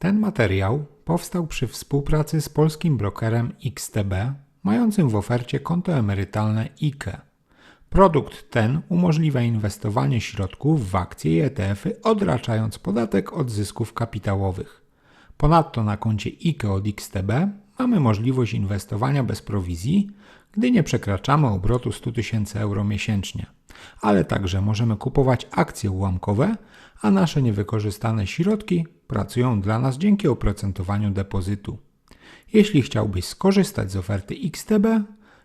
Ten materiał powstał przy współpracy z polskim brokerem XTB, mającym w ofercie konto emerytalne IKE. Produkt ten umożliwia inwestowanie środków w akcje i ETF-y, odraczając podatek od zysków kapitałowych. Ponadto na koncie IKE od XTB mamy możliwość inwestowania bez prowizji, gdy nie przekraczamy obrotu 100 tysięcy euro miesięcznie, ale także możemy kupować akcje ułamkowe, a nasze niewykorzystane środki pracują dla nas dzięki oprocentowaniu depozytu. Jeśli chciałbyś skorzystać z oferty XTB,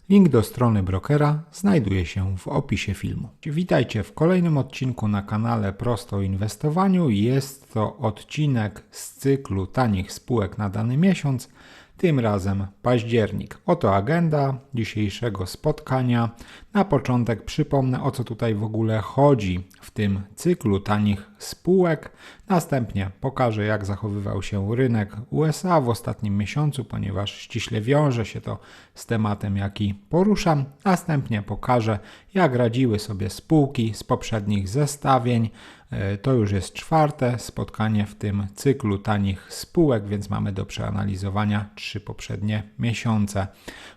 link do strony brokera znajduje się w opisie filmu. Witajcie w kolejnym odcinku na kanale Prosto o Inwestowaniu. Jest to odcinek z cyklu tanich spółek na dany miesiąc, tym razem październik. Oto agenda dzisiejszego spotkania. Na początek przypomnę o co tutaj w ogóle chodzi w tym cyklu tanich spółek. Następnie pokażę jak zachowywał się rynek USA w ostatnim miesiącu, ponieważ ściśle wiąże się to z tematem jaki poruszam. Następnie pokażę jak radziły sobie spółki z poprzednich zestawień. E, to już jest czwarte spotkanie w tym cyklu tanich spółek, więc mamy do przeanalizowania trzy poprzednie miesiące.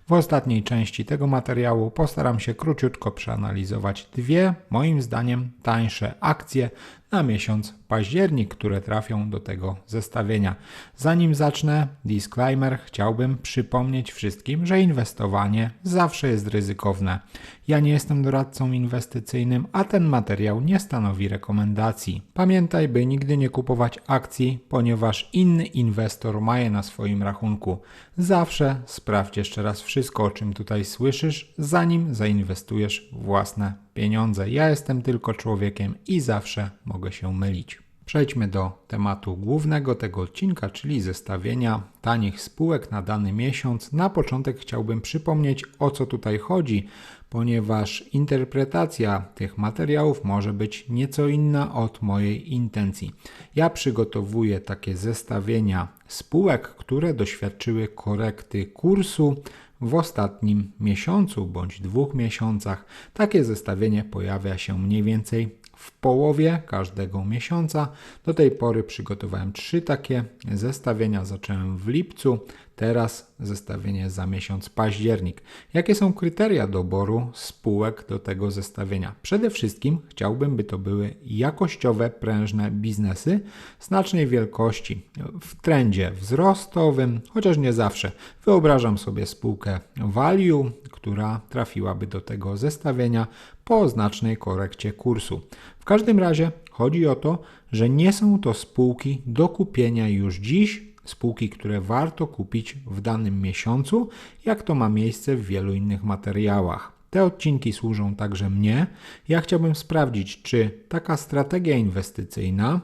W ostatniej części tego materiału postaram się króciutko przeanalizować dwie, moim zdaniem, tańsze akcje na miesiąc październik, które trafią do tego zestawienia. Zanim zacznę, disclaimer, chciałbym przypomnieć wszystkim, że inwestowanie zawsze jest ryzykowne. Ja nie jestem doradcą inwestycyjnym, a ten materiał nie stanowi rekomendacji. Pamiętaj, by nigdy nie kupować akcji, ponieważ inny inwestor ma je na swoim rachunku. Zawsze sprawdź jeszcze raz wszystko, o czym tutaj słyszysz, zanim zainwestujesz własne pieniądze. Ja jestem tylko człowiekiem i zawsze mogę się mylić. Przejdźmy do tematu głównego tego odcinka, czyli zestawienia tanich spółek na dany miesiąc. Na początek chciałbym przypomnieć o co tutaj chodzi, ponieważ interpretacja tych materiałów może być nieco inna od mojej intencji. Ja przygotowuję takie zestawienia spółek, które doświadczyły korekty kursu w ostatnim miesiącu bądź dwóch miesiącach. Takie zestawienie pojawia się mniej więcej w połowie każdego miesiąca. Do tej pory przygotowałem trzy takie zestawienia. Zacząłem w lipcu, teraz zestawienie za miesiąc październik. Jakie są kryteria doboru spółek do tego zestawienia? Przede wszystkim chciałbym, by to były jakościowe, prężne biznesy znacznej wielkości, w trendzie wzrostowym, chociaż nie zawsze. Wyobrażam sobie spółkę value, która trafiłaby do tego zestawienia po znacznej korekcie kursu. W każdym razie chodzi o to, że nie są to spółki do kupienia już dziś, spółki, które warto kupić w danym miesiącu, jak to ma miejsce w wielu innych materiałach. Te odcinki służą także mnie. Ja chciałbym sprawdzić, czy taka strategia inwestycyjna,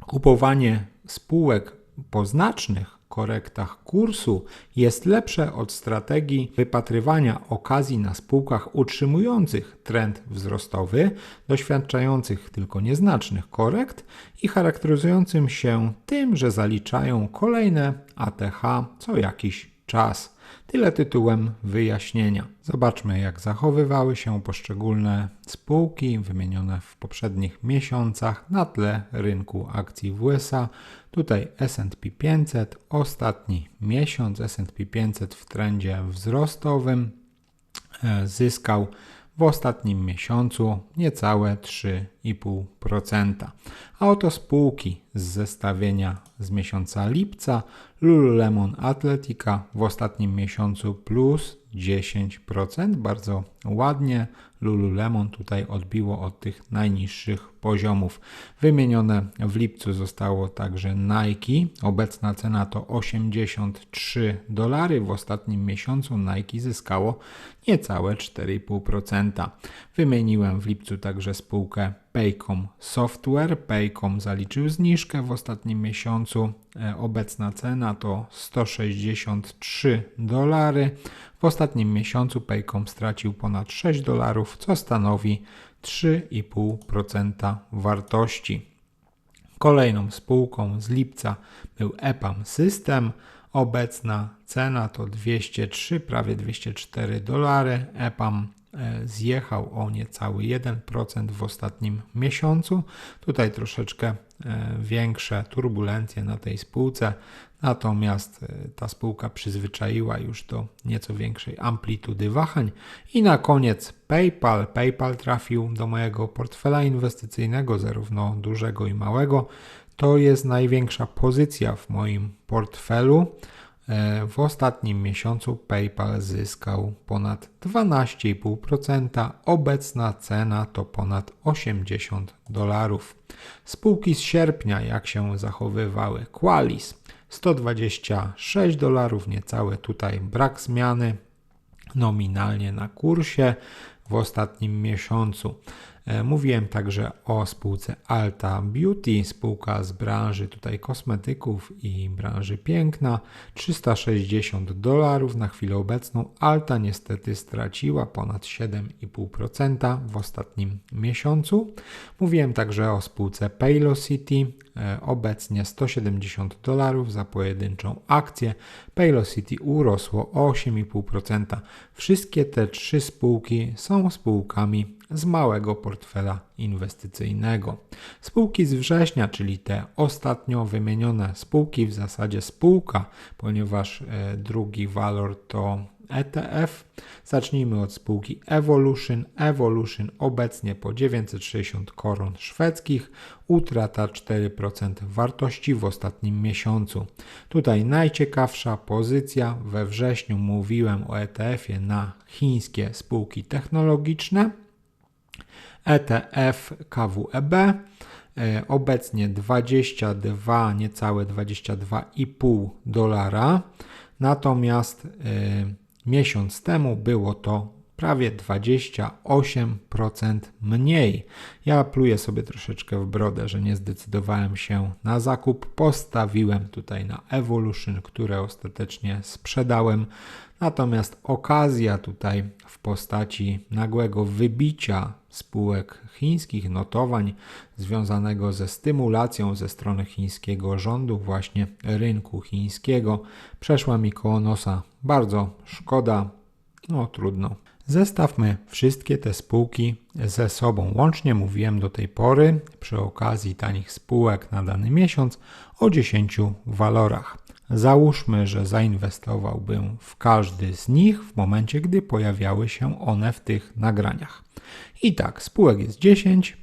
kupowanie spółek po znacznych korektach kursu jest lepsze od strategii wypatrywania okazji na spółkach utrzymujących trend wzrostowy, doświadczających tylko nieznacznych korekt i charakteryzującym się tym, że zaliczają kolejne ATH co jakiś czas. Tyle tytułem wyjaśnienia. Zobaczmy, jak zachowywały się poszczególne spółki wymienione w poprzednich miesiącach na tle rynku akcji w USA. Tutaj SP 500, ostatni miesiąc SP 500 w trendzie wzrostowym e, zyskał w ostatnim miesiącu niecałe 3,5%. A oto spółki z zestawienia z miesiąca lipca Lululemon Athletica w ostatnim miesiącu plus 10%. Bardzo ładnie Lululemon tutaj odbiło od tych najniższych poziomów. Wymienione w lipcu zostało także Nike. Obecna cena to 83 dolary. W ostatnim miesiącu Nike zyskało niecałe 4,5%. Wymieniłem w lipcu także spółkę Paycom Software. Paycom zaliczył zniżkę w ostatnim miesiącu. E, obecna cena to 163 dolary. W ostatnim miesiącu Paycom stracił ponad 6 dolarów, co stanowi 3,5% wartości. Kolejną spółką z lipca był EPAM System. Obecna cena to 203, prawie 204 dolary. EPAM zjechał o niecały 1% w ostatnim miesiącu. Tutaj troszeczkę e, większe turbulencje na tej spółce, natomiast e, ta spółka przyzwyczaiła już do nieco większej amplitudy wahań. I na koniec PayPal. PayPal trafił do mojego portfela inwestycyjnego, zarówno dużego i małego. To jest największa pozycja w moim portfelu. E, w ostatnim miesiącu PayPal zyskał ponad 12,5%, obecna cena to ponad 80 dolarów. Spółki z sierpnia, jak się zachowywały? Qualis 126 dolarów, niecałe tutaj brak zmiany nominalnie na kursie w ostatnim miesiącu. E, mówiłem także o spółce Alta Beauty, spółka z branży tutaj kosmetyków i branży piękna. 360 dolarów na chwilę obecną. Alta niestety straciła ponad 7,5% w ostatnim miesiącu. Mówiłem także o spółce Paylocity, e, obecnie 170 dolarów za pojedynczą akcję. Paylocity urosło o 8,5%. Wszystkie te trzy spółki są spółkami z małego portfela inwestycyjnego. Spółki z września, czyli te ostatnio wymienione spółki, w zasadzie spółka, ponieważ e, drugi walor to ETF. Zacznijmy od spółki Evolution. Evolution obecnie po 960 koron szwedzkich, utrata 4% wartości w ostatnim miesiącu. Tutaj najciekawsza pozycja. We wrześniu mówiłem o ETF-ie na chińskie spółki technologiczne. ETF KWEB e, obecnie 22, niecałe 22,5 dolara, natomiast e, miesiąc temu było to prawie 28% mniej. Ja pluję sobie troszeczkę w brodę, że nie zdecydowałem się na zakup. Postawiłem tutaj na Evolution, które ostatecznie sprzedałem. Natomiast okazja tutaj w postaci nagłego wybicia spółek chińskich, notowań związanego ze stymulacją ze strony chińskiego rządu, właśnie rynku chińskiego, przeszła mi koło nosa. Bardzo szkoda, no trudno. Zestawmy wszystkie te spółki ze sobą. Łącznie mówiłem do tej pory przy okazji tanich spółek na dany miesiąc o 10 walorach. Załóżmy, że zainwestowałbym w każdy z nich w momencie, gdy pojawiały się one w tych nagraniach. I tak, spółek jest 10.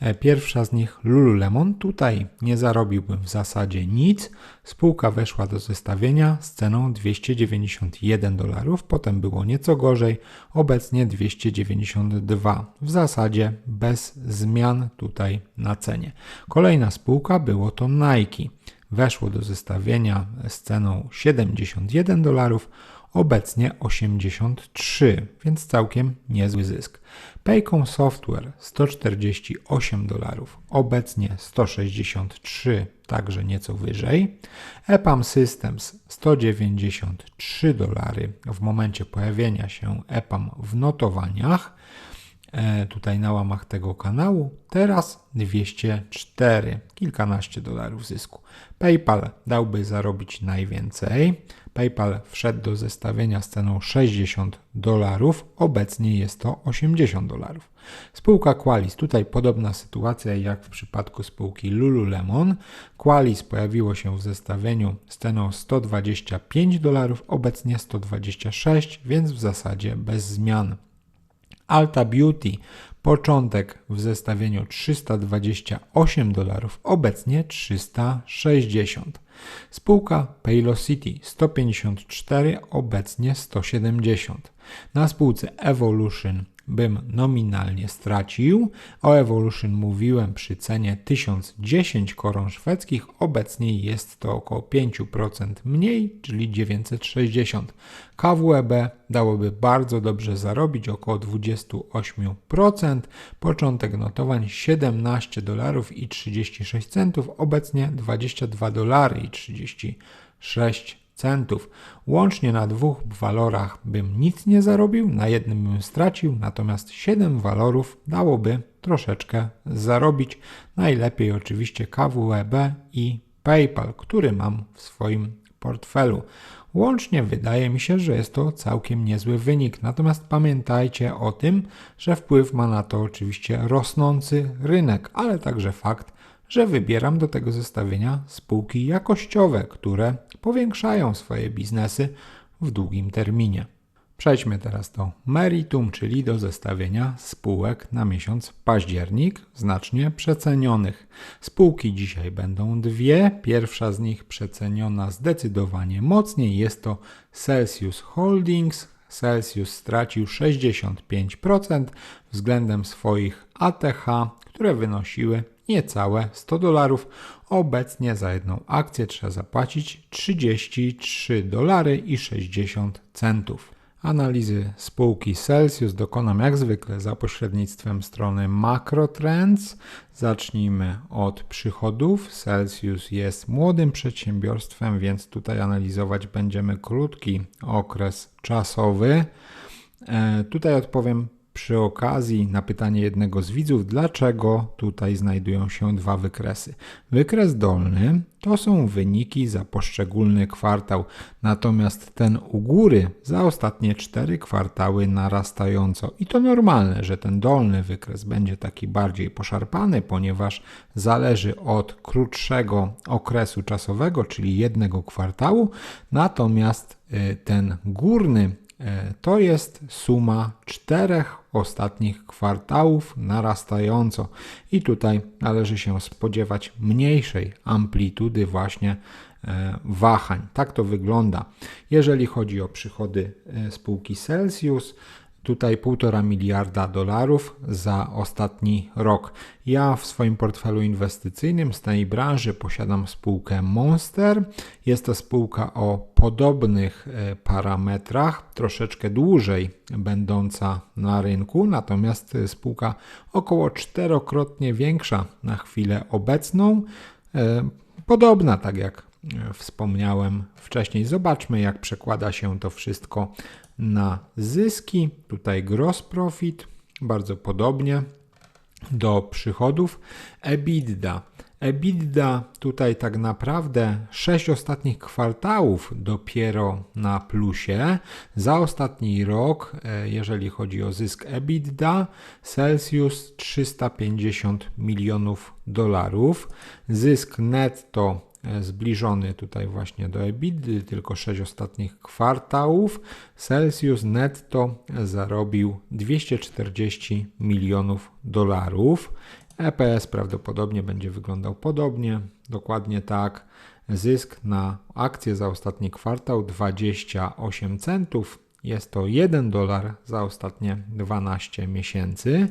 E, pierwsza z nich Lululemon. Tutaj nie zarobiłbym w zasadzie nic. Spółka weszła do zestawienia z ceną 291 dolarów, potem było nieco gorzej, obecnie 292. W zasadzie bez zmian tutaj na cenie. Kolejna spółka było to Nike. Weszło do zestawienia z ceną 71 dolarów, obecnie 83, więc całkiem niezły zysk. Paycom Software 148 dolarów, obecnie 163, także nieco wyżej. EPAM Systems 193 dolary w momencie pojawienia się EPAM w notowaniach. E, tutaj na łamach tego kanału. Teraz 204, kilkanaście dolarów zysku. PayPal dałby zarobić najwięcej. PayPal wszedł do zestawienia z ceną 60 dolarów, obecnie jest to 80 dolarów. Spółka Qualis, tutaj podobna sytuacja jak w przypadku spółki Lululemon. Qualis pojawiło się w zestawieniu z ceną 125 dolarów, obecnie 126, więc w zasadzie bez zmian. Alta Beauty początek w zestawieniu 328 dolarów, obecnie 360. Spółka Paylocity 154, obecnie 170. Na spółce Evolution bym nominalnie stracił. O Evolution mówiłem przy cenie 1010 koron szwedzkich, obecnie jest to około 5% mniej, czyli 960. KWEB dałoby bardzo dobrze zarobić, około 28%. Początek notowań 17 dolarów i 36 centów, obecnie 22 dolary i 36 centów. Łącznie na dwóch walorach bym nic nie zarobił, na jednym bym stracił, natomiast 7 walorów dałoby troszeczkę zarobić. Najlepiej oczywiście KWEB i PayPal, który mam w swoim portfelu. Łącznie wydaje mi się, że jest to całkiem niezły wynik. Natomiast pamiętajcie o tym, że wpływ ma na to oczywiście rosnący rynek, ale także fakt, że wybieram do tego zestawienia spółki jakościowe, które powiększają swoje biznesy w długim terminie. Przejdźmy teraz do meritum, czyli do zestawienia spółek na miesiąc październik, znacznie przecenionych. Spółki dzisiaj będą dwie. Pierwsza z nich przeceniona zdecydowanie mocniej jest to Celsius Holdings. Celsius stracił 65% względem swoich ATH, które wynosiły niecałe 100 dolarów. Obecnie za jedną akcję trzeba zapłacić 33 dolary i 60 centów. Analizy spółki Celsius dokonam jak zwykle za pośrednictwem strony MacroTrends. Zacznijmy od przychodów. Celsius jest młodym przedsiębiorstwem, więc tutaj analizować będziemy krótki okres czasowy. E, tutaj odpowiem przy okazji na pytanie jednego z widzów, dlaczego tutaj znajdują się dwa wykresy. Wykres dolny to są wyniki za poszczególny kwartał, natomiast ten u góry za ostatnie cztery kwartały narastająco. I to normalne, że ten dolny wykres będzie taki bardziej poszarpany, ponieważ zależy od krótszego okresu czasowego, czyli jednego kwartału, natomiast y, ten górny to jest suma czterech ostatnich kwartałów narastająco i tutaj należy się spodziewać mniejszej amplitudy właśnie e, wahań. Tak to wygląda. Jeżeli chodzi o przychody e, spółki Celsius, Tutaj 1,5 miliarda dolarów za ostatni rok. Ja w swoim portfelu inwestycyjnym z tej branży posiadam spółkę Monster. Jest to spółka o podobnych e, parametrach, troszeczkę dłużej będąca na rynku, natomiast spółka około czterokrotnie większa na chwilę obecną. E, podobna, tak jak e, wspomniałem wcześniej. Zobaczmy, jak przekłada się to wszystko na zyski. Tutaj gross profit, bardzo podobnie do przychodów. EBITDA. EBITDA tutaj tak naprawdę 6 ostatnich kwartałów dopiero na plusie. Za ostatni rok, e, jeżeli chodzi o zysk EBITDA, Celsius 350 milionów dolarów. Zysk netto E, zbliżony tutaj właśnie do EBITDA, tylko 6 ostatnich kwartałów, Celsius netto zarobił 240 milionów dolarów. EPS prawdopodobnie będzie wyglądał podobnie, dokładnie tak. Zysk na akcję za ostatni kwartał 28 centów. Jest to 1 dolar za ostatnie 12 miesięcy.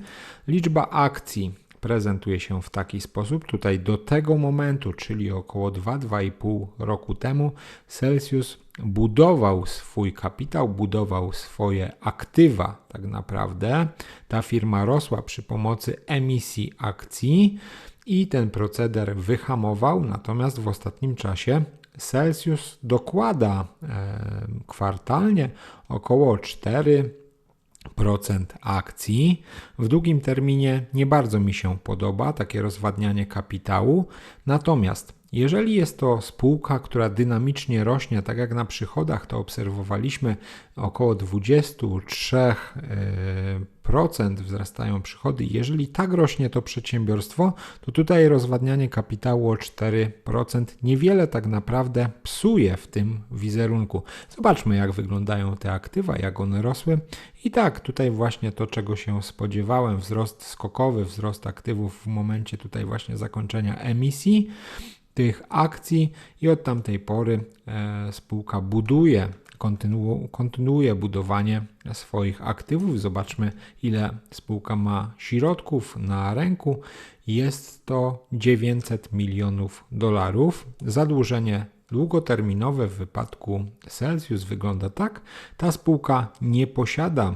Liczba akcji prezentuje się w taki sposób. Tutaj do tego momentu, czyli około 2-2,5 roku temu, Celsius budował swój kapitał, budował swoje aktywa, tak naprawdę. Ta firma rosła przy pomocy emisji akcji i ten proceder wyhamował, natomiast w ostatnim czasie Celsius dokłada e, kwartalnie około 4 procent akcji. W długim terminie nie bardzo mi się podoba takie rozwadnianie kapitału, natomiast jeżeli jest to spółka, która dynamicznie rośnie, tak jak na przychodach to obserwowaliśmy, około 23% wzrastają przychody, jeżeli tak rośnie to przedsiębiorstwo, to tutaj rozwadnianie kapitału o 4% niewiele tak naprawdę psuje w tym wizerunku. Zobaczmy, jak wyglądają te aktywa, jak one rosły. I tak, tutaj właśnie to, czego się spodziewałem, wzrost skokowy, wzrost aktywów w momencie tutaj właśnie zakończenia emisji tych akcji i od tamtej pory e, spółka buduje, kontynu, kontynuuje budowanie swoich aktywów. Zobaczmy, ile spółka ma środków na ręku. Jest to 900 milionów dolarów. Zadłużenie długoterminowe w wypadku Celsius wygląda tak. Ta spółka nie posiada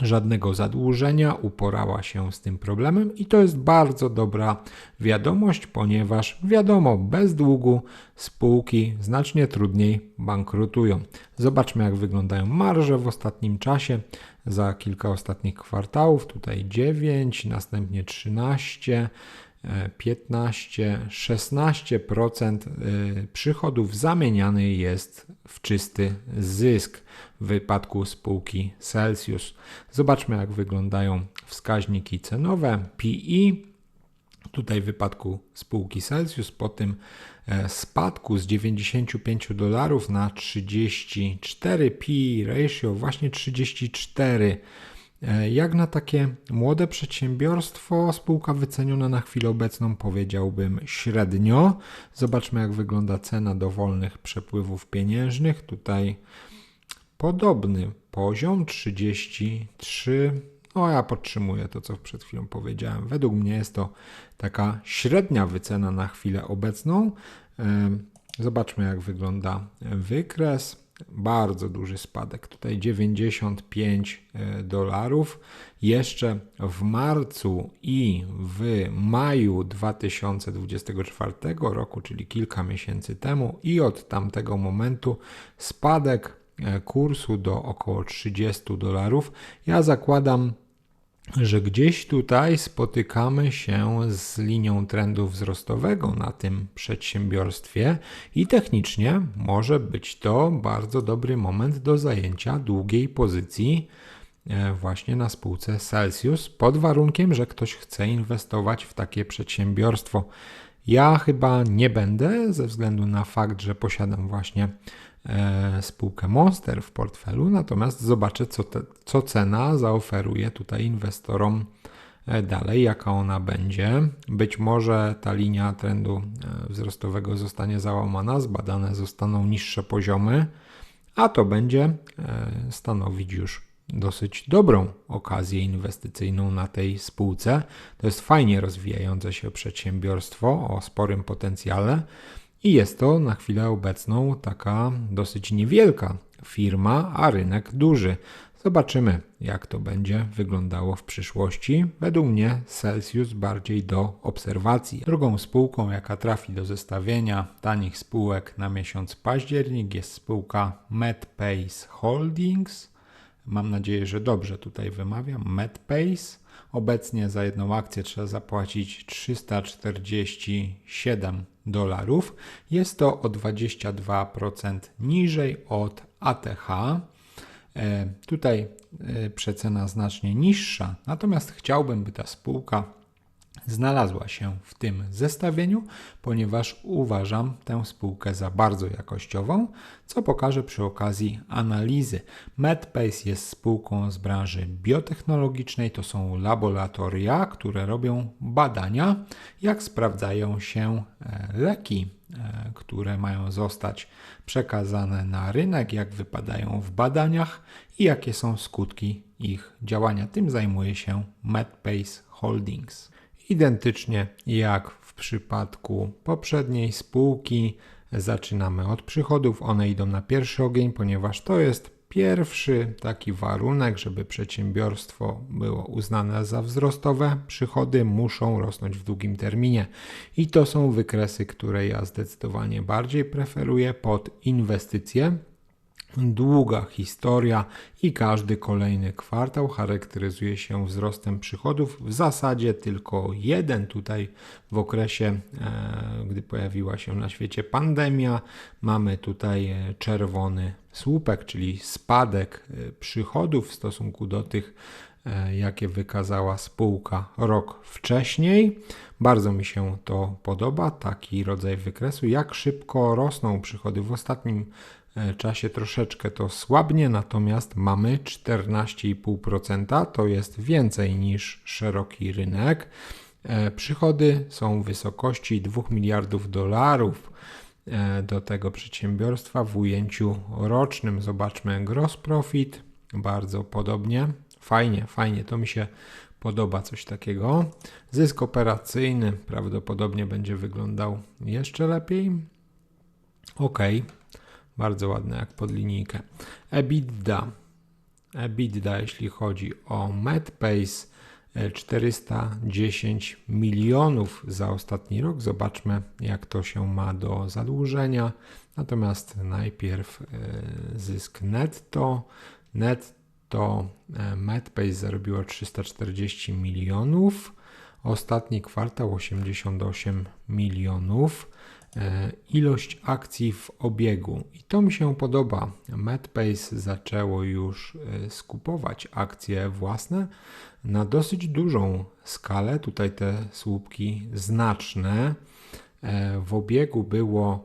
żadnego zadłużenia, uporała się z tym problemem i to jest bardzo dobra wiadomość, ponieważ wiadomo, bez długu spółki znacznie trudniej bankrutują. Zobaczmy, jak wyglądają marże w ostatnim czasie. Za kilka ostatnich kwartałów, tutaj 9, następnie 13, 15-16% y, przychodów zamieniany jest w czysty zysk w wypadku spółki Celsius. Zobaczmy, jak wyglądają wskaźniki cenowe. PI Tutaj w wypadku spółki Celsius po tym e, spadku z 95 dolarów na 34 P ratio, właśnie 34 E, jak na takie młode przedsiębiorstwo, spółka wyceniona na chwilę obecną powiedziałbym średnio. Zobaczmy, jak wygląda cena dowolnych przepływów pieniężnych. Tutaj podobny poziom 33. O, ja podtrzymuję to, co przed chwilą powiedziałem. Według mnie jest to taka średnia wycena na chwilę obecną. E, zobaczmy, jak wygląda wykres bardzo duży spadek. Tutaj 95 e, dolarów. Jeszcze w marcu i w maju 2024 roku, czyli kilka miesięcy temu, i od tamtego momentu spadek e, kursu do około 30 dolarów. Ja zakładam że gdzieś tutaj spotykamy się z linią trendu wzrostowego na tym przedsiębiorstwie i technicznie może być to bardzo dobry moment do zajęcia długiej pozycji e, właśnie na spółce Celsius, pod warunkiem, że ktoś chce inwestować w takie przedsiębiorstwo. Ja chyba nie będę, ze względu na fakt, że posiadam właśnie spółkę Monster w portfelu, natomiast zobaczę, co, te, co cena zaoferuje tutaj inwestorom e, dalej, jaka ona będzie. Być może ta linia trendu e, wzrostowego zostanie załamana, zbadane zostaną niższe poziomy, a to będzie stanowić już dosyć dobrą okazję inwestycyjną na tej spółce. To jest fajnie rozwijające się przedsiębiorstwo o sporym potencjale. I jest to na chwilę obecną taka dosyć niewielka firma, a rynek duży. Zobaczymy, jak to będzie wyglądało w przyszłości. Według mnie Celsius bardziej do obserwacji. Drugą spółką, jaka trafi do zestawienia tanich spółek na miesiąc październik, jest spółka MedPace Holdings. Mam nadzieję, że dobrze tutaj wymawiam. MedPace. Obecnie za jedną akcję trzeba zapłacić 347 dolarów. Jest to o 22% niżej od ATH. E, tutaj e, przecena znacznie niższa, natomiast chciałbym, by ta spółka znalazła się w tym zestawieniu, ponieważ uważam tę spółkę za bardzo jakościową, co pokażę przy okazji analizy. MedPace jest spółką z branży biotechnologicznej, to są laboratoria, które robią badania, jak sprawdzają się e, leki, e, które mają zostać przekazane na rynek, jak wypadają w badaniach i jakie są skutki ich działania. Tym zajmuje się MedPace Holdings. Identycznie jak w przypadku poprzedniej spółki, zaczynamy od przychodów. One idą na pierwszy ogień, ponieważ to jest pierwszy taki warunek, żeby przedsiębiorstwo było uznane za wzrostowe. Przychody muszą rosnąć w długim terminie i to są wykresy, które ja zdecydowanie bardziej preferuję pod inwestycje Długa historia i każdy kolejny kwartał charakteryzuje się wzrostem przychodów. W zasadzie tylko jeden tutaj w okresie, e, gdy pojawiła się na świecie pandemia, mamy tutaj e, czerwony słupek, czyli spadek e, przychodów w stosunku do tych, jakie wykazała spółka rok wcześniej. Bardzo mi się to podoba, taki rodzaj wykresu. Jak szybko rosną przychody w ostatnim czasie troszeczkę to słabnie, natomiast mamy 14,5%, to jest więcej niż szeroki rynek. E, przychody są w wysokości 2 miliardów dolarów e, do tego przedsiębiorstwa w ujęciu rocznym. Zobaczmy gross profit, bardzo podobnie. Fajnie, fajnie, to mi się podoba coś takiego. Zysk operacyjny prawdopodobnie będzie wyglądał jeszcze lepiej. Ok, bardzo ładne jak pod linijkę. EBITDA. EBITDA, jeśli chodzi o MedPace, 410 e, milionów za ostatni rok. Zobaczmy, jak to się ma do zadłużenia. Natomiast najpierw e, zysk netto. Netto e, MedPace zarobiło 340 milionów. Ostatni kwartał 88 milionów. E, ilość akcji w obiegu. I to mi się podoba. MedPace zaczęło już e, skupować akcje własne na dosyć dużą skalę. Tutaj te słupki znaczne. E, w obiegu było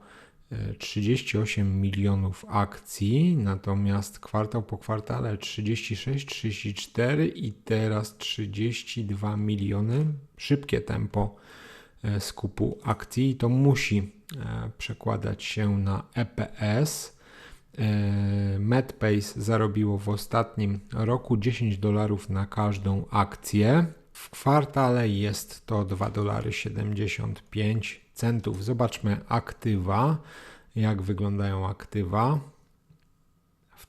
38 milionów akcji, natomiast kwartał po kwartale 36, 34 i teraz 32 miliony. Szybkie tempo skupu akcji i to musi przekładać się na EPS. E, MedPace zarobiło w ostatnim roku 10 dolarów na każdą akcję. W kwartale jest to 2 dolary 75 centów. Zobaczmy aktywa. Jak wyglądają aktywa?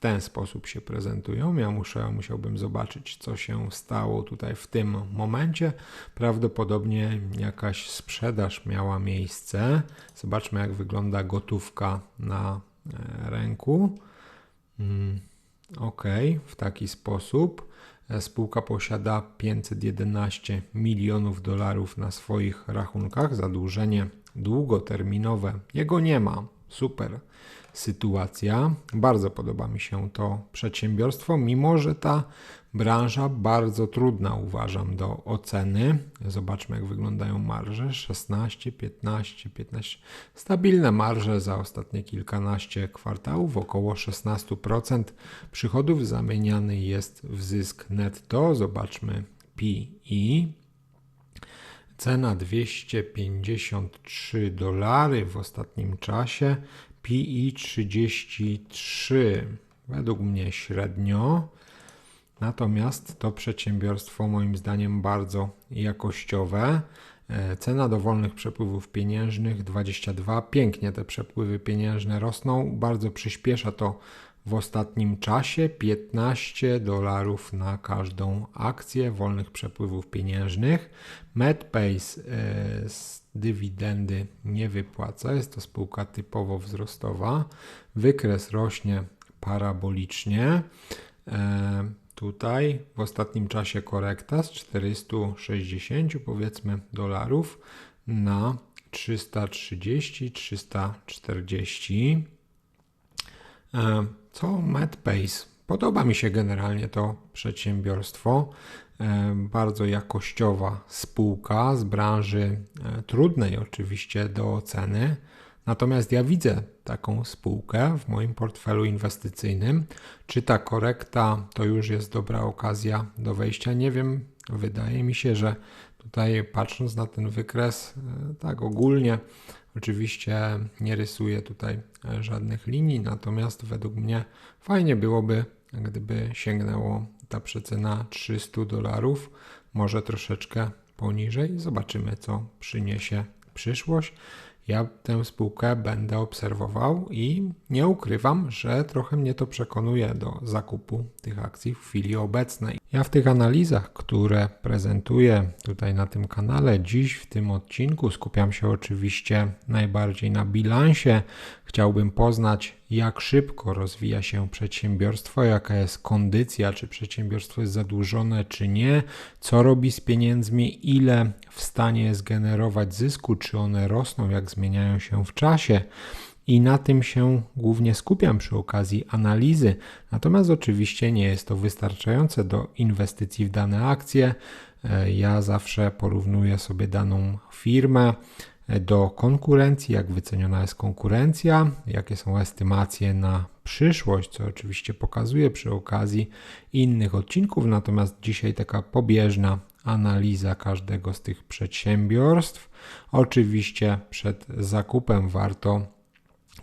Ten sposób się prezentują. Ja muszę, musiałbym zobaczyć, co się stało tutaj w tym momencie. Prawdopodobnie jakaś sprzedaż miała miejsce. Zobaczmy, jak wygląda gotówka na e, ręku. Mm, ok, w taki sposób. E, spółka posiada 511 milionów dolarów na swoich rachunkach. Zadłużenie długoterminowe jego nie ma. Super sytuacja. Bardzo podoba mi się to przedsiębiorstwo, mimo że ta branża bardzo trudna uważam do oceny. Zobaczmy, jak wyglądają marże: 16, 15, 15. Stabilne marże za ostatnie kilkanaście kwartałów, około 16% przychodów zamieniany jest w zysk netto. Zobaczmy PI. Cena 253 dolary w ostatnim czasie. PI 33, według mnie średnio. Natomiast to przedsiębiorstwo moim zdaniem bardzo jakościowe. E, cena dowolnych przepływów pieniężnych 22. Pięknie te przepływy pieniężne rosną. Bardzo przyspiesza to w ostatnim czasie 15 dolarów na każdą akcję wolnych przepływów pieniężnych. MedPace e, dywidendy nie wypłaca, jest to spółka typowo wzrostowa. Wykres rośnie parabolicznie. E, tutaj w ostatnim czasie korekta z 460 powiedzmy dolarów na 330-340. E, co MedPace? Podoba mi się generalnie to przedsiębiorstwo. E, bardzo jakościowa spółka z branży e, trudnej oczywiście do oceny. Natomiast ja widzę taką spółkę w moim portfelu inwestycyjnym. Czy ta korekta to już jest dobra okazja do wejścia? Nie wiem. Wydaje mi się, że tutaj patrząc na ten wykres, tak ogólnie, Oczywiście nie rysuję tutaj e, żadnych linii, natomiast według mnie fajnie byłoby, gdyby sięgnęło ta przecena 300 dolarów, może troszeczkę poniżej. Zobaczymy, co przyniesie przyszłość. Ja tę spółkę będę obserwował i nie ukrywam, że trochę mnie to przekonuje do zakupu tych akcji w chwili obecnej. Ja w tych analizach, które prezentuję tutaj na tym kanale, dziś w tym odcinku skupiam się oczywiście najbardziej na bilansie. Chciałbym poznać, jak szybko rozwija się przedsiębiorstwo, jaka jest kondycja, czy przedsiębiorstwo jest zadłużone, czy nie, co robi z pieniędzmi, ile w stanie jest generować zysku, czy one rosną, jak zmieniają się w czasie i na tym się głównie skupiam przy okazji analizy. Natomiast oczywiście nie jest to wystarczające do inwestycji w dane akcje. E, ja zawsze porównuję sobie daną firmę e, do konkurencji, jak wyceniona jest konkurencja, jakie są estymacje na przyszłość, co oczywiście pokazuję przy okazji innych odcinków. Natomiast dzisiaj taka pobieżna analiza każdego z tych przedsiębiorstw. Oczywiście przed zakupem warto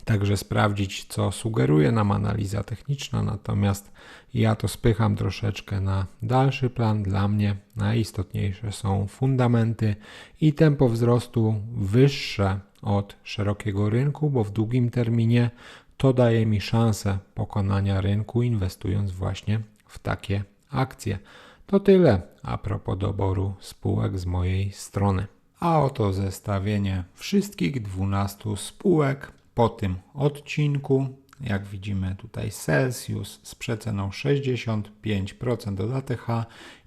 także sprawdzić, co sugeruje nam analiza techniczna, natomiast ja to spycham troszeczkę na dalszy plan. Dla mnie najistotniejsze są fundamenty i tempo wzrostu wyższe od szerokiego rynku, bo w długim terminie to daje mi szansę pokonania rynku, inwestując właśnie w takie akcje. To tyle a propos doboru spółek z mojej strony. A oto zestawienie wszystkich 12 spółek po tym odcinku. jak widzimy tutaj Celsius z przeceną 65% od ATH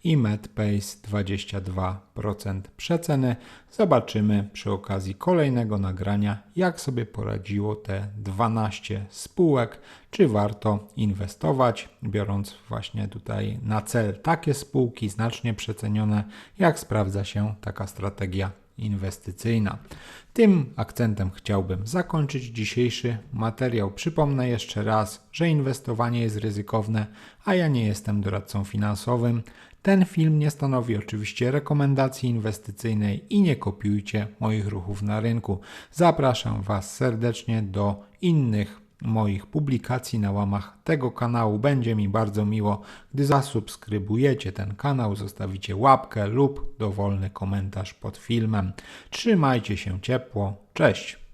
i MedPace 22% przeceny. Zobaczymy przy okazji kolejnego nagrania, jak sobie poradziło te 12 spółek, czy warto inwestować, biorąc właśnie tutaj na cel takie spółki znacznie przecenione, jak sprawdza się taka strategia inwestycyjna. Tym akcentem chciałbym zakończyć dzisiejszy materiał. Przypomnę jeszcze raz, że inwestowanie jest ryzykowne, a ja nie jestem doradcą finansowym. Ten film nie stanowi oczywiście rekomendacji inwestycyjnej i nie kopiujcie moich ruchów na rynku. Zapraszam Was serdecznie do innych moich publikacji na łamach tego kanału. Będzie mi bardzo miło, gdy zasubskrybujecie ten kanał, zostawicie łapkę lub dowolny komentarz pod filmem. Trzymajcie się ciepło. Cześć!